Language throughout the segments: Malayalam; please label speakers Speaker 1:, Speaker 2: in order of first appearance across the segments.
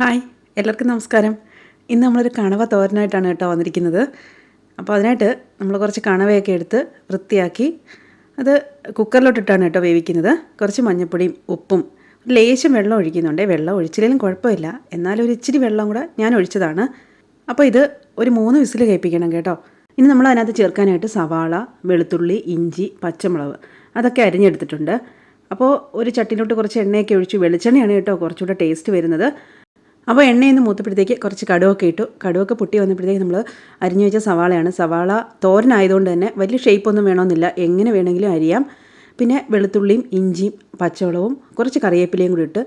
Speaker 1: ഹായ് എല്ലാവർക്കും നമസ്കാരം. ഇന്ന് നമ്മളൊരു കണവ തോരനായിട്ടാണ് കേട്ടോ വന്നിരിക്കുന്നത്. അപ്പോൾ അതിനായിട്ട് നമ്മൾ കുറച്ച് കണവയൊക്കെ എടുത്ത് വൃത്തിയാക്കി അത് കുക്കറിലോട്ടിട്ടാണ് കേട്ടോ വേവിക്കുന്നത്. കുറച്ച് മഞ്ഞൾപ്പൊടിയും ഉപ്പും ഒരു ലേശം വെള്ളം ഒഴിക്കുന്നുണ്ട്. വെള്ളം ഒഴിച്ചില്ലെങ്കിലും കുഴപ്പമില്ല. എന്നാലും ഒരു ഇച്ചിരി വെള്ളം കൂടെ ഞാൻ ഒഴിച്ചതാണ്. അപ്പോൾ ഇത് ഒരു മൂന്ന് വിസിൽ കേൾപ്പിക്കണം കേട്ടോ. ഇനി നമ്മൾ അതിനകത്ത് ചേർക്കാനായിട്ട് സവാള വെളുത്തുള്ളി ഇഞ്ചി പച്ചമുളക് അതൊക്കെ അരിഞ്ഞെടുത്തിട്ടുണ്ട്. അപ്പോൾ ഒരു ചട്ടിയിലോട്ട് കുറച്ച് എണ്ണയൊക്കെ ഒഴിച്ച് വെളിച്ചെണ്ണയാണ് കേട്ടോ കുറച്ചുകൂടെ ടേസ്റ്റ് വരുന്നത്. അപ്പോൾ എണ്ണയൊന്ന് മൂത്തപ്പോഴത്തേക്ക് കുറച്ച് കടുവൊക്കെ ഇട്ടു. കടുവൊക്കെ പൊട്ടി വന്നപ്പോഴത്തേക്ക് നമ്മൾ അരിഞ്ഞു വെച്ച സവാളയാണ്. സവാള തോരനായതുകൊണ്ട് തന്നെ വലിയ ഷേപ്പൊന്നും വേണമെന്നില്ല. എങ്ങനെ വേണമെങ്കിലും അരിയാം. പിന്നെ വെളുത്തുള്ളിയും ഇഞ്ചിയും പച്ചവളവും കുറച്ച് കറിവേപ്പിലയും കൂടി ഇട്ട്.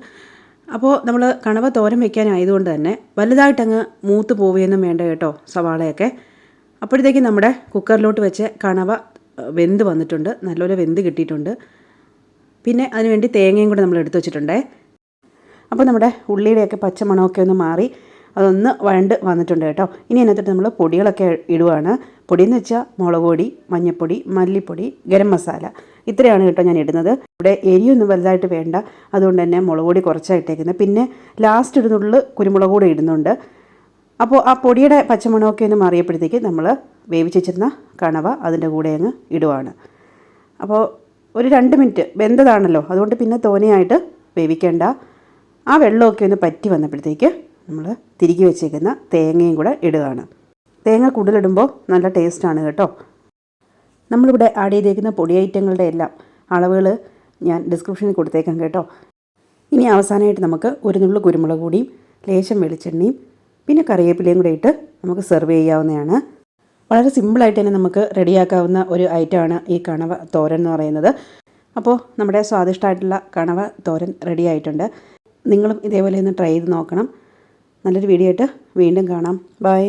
Speaker 1: അപ്പോൾ നമ്മൾ കണവ തോരൻ വെക്കാനായതുകൊണ്ട് തന്നെ വലുതായിട്ടങ്ങ് മൂത്ത് പോവുകയൊന്നും വേണ്ട കേട്ടോ സവാളയൊക്കെ. അപ്പോഴത്തേക്ക് നമ്മുടെ കുക്കറിലോട്ട് വെച്ച് കണവ വെന്ത് വന്നിട്ടുണ്ട്. നല്ലപോലെ വെന്ത് കിട്ടിയിട്ടുണ്ട്. പിന്നെ അതിനുവേണ്ടി തേങ്ങയും കൂടെ നമ്മൾ എടുത്തു വെച്ചിട്ടുണ്ടേ. അപ്പോൾ നമ്മുടെ ഉള്ളിയുടെയൊക്കെ പച്ചമണമൊക്കെ ഒന്ന് മാറി അതൊന്ന് വഴണ്ട് വന്നിട്ടുണ്ട് കേട്ടോ. ഇനി അതിനകത്തോട്ട് നമ്മൾ പൊടികളൊക്കെ ഇടുവാണ്. പൊടിയെന്ന് വെച്ചാൽ മുളക് പൊടി മഞ്ഞൾപ്പൊടി മല്ലിപ്പൊടി ഗരം മസാല. ഇത്രയാണ് കേട്ടോ ഞാൻ ഇടുന്നത്. ഇവിടെ എരിയൊന്നും വലുതായിട്ട് വേണ്ട. അതുകൊണ്ട് തന്നെ മുളക് പൊടി കുറച്ചാണ് ഇട്ടേക്കുന്നത്. പിന്നെ ലാസ്റ്റ് ഇടുന്നുള്ളിൽ കുരുമുളക് കൂടെ ഇടുന്നുണ്ട്. അപ്പോൾ ആ പൊടിയുടെ പച്ചമണമൊക്കെ ഒന്ന് മാറിയപ്പോഴത്തേക്ക് നമ്മൾ വേവിച്ച് വെച്ചിരുന്ന കണവ അതിന്റെ കൂടെ അങ്ങ് ഇടുവാണ്. അപ്പോൾ ഒരു രണ്ട് മിനിറ്റ് വെന്തതാണല്ലോ. അതുകൊണ്ട് പിന്നെ തോനെയായിട്ട് വേവിക്കേണ്ട. ആ വെള്ളമൊക്കെ ഒന്ന് പറ്റി വന്നപ്പോഴത്തേക്ക് നമ്മൾ തിരികെ വെച്ചേക്കുന്ന തേങ്ങയും കൂടെ ഇടുകയാണ്. തേങ്ങ കൂടുതലിടുമ്പോൾ നല്ല ടേസ്റ്റാണ് കേട്ടോ. നമ്മളിവിടെ ആഡ് ചെയ്തേക്കുന്ന പൊടി ഐറ്റങ്ങളുടെ എല്ലാം അളവുകൾ ഞാൻ ഡിസ്ക്രിപ്ഷനിൽ കൊടുത്തേക്കാം കേട്ടോ. ഇനി അവസാനമായിട്ട് നമുക്ക് ഒരു നുള്ളു കുരുമുളക് കൂടിയും ലേശം വെളിച്ചെണ്ണയും പിന്നെ കറിവേപ്പിലയും കൂടെ ഇട്ട് നമുക്ക് സെർവ് ചെയ്യാവുന്നതാണ്. വളരെ സിമ്പിളായിട്ട് തന്നെ നമുക്ക് റെഡിയാക്കാവുന്ന ഒരു ഐറ്റമാണ് ഈ കണവ തോരൻ എന്ന് പറയുന്നത്. അപ്പോൾ നമ്മുടെ സ്വാദിഷ്ടമായിട്ടുള്ള കണവ തോരൻ റെഡി ആയിട്ടുണ്ട്. നിങ്ങളും ഇതേപോലെ ഒന്ന് ട്രൈ ചെയ്ത് നോക്കണം. നല്ലൊരു വീഡിയോ ആയിട്ട് വീണ്ടും കാണാം. ബൈ